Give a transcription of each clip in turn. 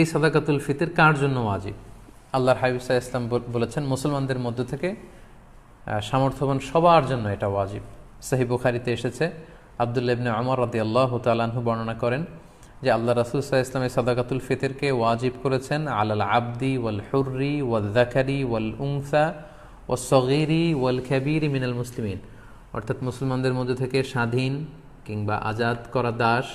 এই সাদাকাতুল ফিতির কার জন্য ওয়াজিব? আল্লাহর হাবিবসা ইসলাম বলেছেন, মুসলমানদের মধ্য থেকে সামর্থ্যবান সবার জন্য এটা ওয়াজিব। সাহি বুখারিতে এসেছে, আবদুল্লাহ ইবনে আমর রাদি আল্লাহ তালাহু বর্ণনা করেন যে, আল্লাহ রাসুল সাহা ইসলামের সাদাকাতুল ফিতিরকে ওয়াজিব করেছেন, আলাল আবদি ওয়াল হুর্রি ওয়াল জাকারি ওয়াল উংসা ও সগিরি ওয়াল খাবিরি মিনাল মুসলিমিন। অর্থাৎ মুসলমানদের মধ্যে থেকে স্বাধীন কিংবা আজাদ করা দাস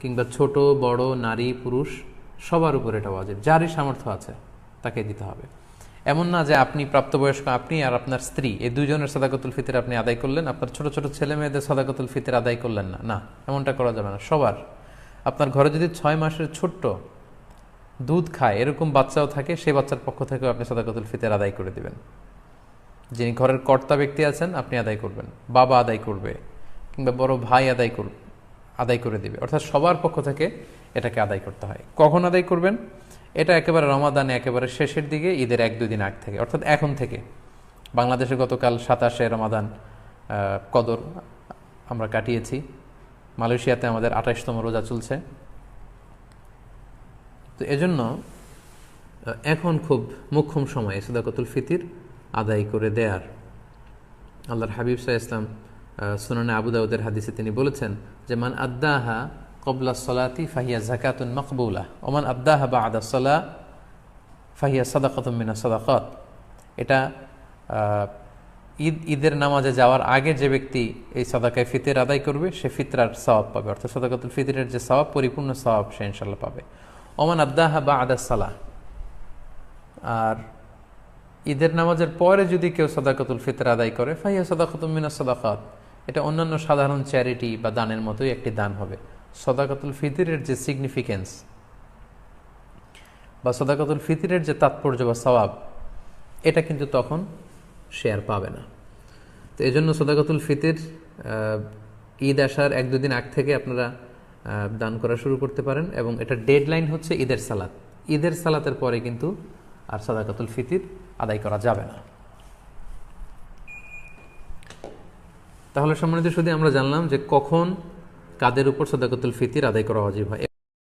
কিংবা ছোট, বড়, নারী, পুরুষ, সবার উপর এটা ওয়াজিব। যারই সামর্থ্য আছে তাকে দিতে হবে। এমন না যে আপনি প্রাপ্তবয়স্ক, আপনি আর আপনার স্ত্রী, এই দুজনের সাদাকতুল ফিতের আপনি আদায় করলেন, আপনার ছোট ছোট ছেলে মেয়েদের সাদাকতুল ফিতর আদায় করলেন না। না, এমনটা করা যাবে না। সবার। আপনার ঘরে যদি ছয় মাসের ছোট্ট দুধ খায়, এরকম বাচ্চাও থাকে, সেই বাচ্চার পক্ষ থেকেও আপনি সাদাকতুল ফিতর আদায় করে দিবেন। যিনি ঘরের কর্তা ব্যক্তি আছেন, আপনি আদায় করবেন। বাবা আদায় করবে, কিংবা বড় ভাই আদায় করবে। আদায় করে দিবে। অর্থাৎ সবার পক্ষ থেকে এটাকে আদায় করতে হয়। কখন আদায় করবেন? এটা একেবারে রমাদানে একেবারে শেষের দিকে, ঈদের এক দুই দিন আগ থেকে, অর্থাৎ এখন থেকে। বাংলাদেশে গতকাল সাতাশে রমাদান কদর আমরা কাটিয়েছি। মালয়েশিয়াতে আমাদের আঠাশতম রোজা চলছে। তো এজন্য এখন খুব মুখ্যম সময় সদাকতুল ফিতির আদায় করে দেয়ার। আল্লাহর হাবিব সাহা ইসলাম সুনানে আবু দাউদের হাদিসে তিনি বলেছেন যে, মান আদ্দাহা কবলা সলাতি ফাহিয়া জাকাতুন মকবুলা ওমান আদ্দাহা বা আদা সলা ফাহিয়া সাদাকাতুম মিনা সাদাকাত। এটা ঈদ, ঈদের নামাজে যাওয়ার আগে যে ব্যক্তি এই সাদাকায় ফিতের আদায় করবে, সে ফিতরার সওয়াব পাবে। অর্থাৎ সাদাকাতুল ফিতরের যে সওয়াব, পরিপূর্ণ সওয়াব সে ইনশাল্লাহ পাবে। ওমান আদ্দাহা বা আদা সালা। আর ঈদের নামাজের পরে যদি কেউ সদাকতুল ফিতর আদায় করে ফাইয়া সদাকতুল মিনা সদাকাত। এটা অন্যান্য সাধারণ চ্যারিটি বা দানের মতোই একটি দান হবে। সদাকাতুল ফিতিরের যে সিগনিফিকেন্স বা সদাকতুল ফিতিরের যে তাৎপর্য বা সওয়াব, এটা কিন্তু তখন শেয়ার পাবে না। তো এই জন্য সদাকতুল ফিতির ঈদ আসার এক দুদিন আগ থেকে আপনারা দান করা শুরু করতে পারেন এবং এটা ডেডলাইন হচ্ছে ঈদের সালাত। ঈদের সালাতের পরে কিন্তু আর সাদাকাতুল ফিতির আদায় করা যাবে না। তাহলে সম্মানিত শুধু আমরা জানলাম যে কখন কাদের উপর সদাকতুল ফিতির আদায় করা অজীব হয়।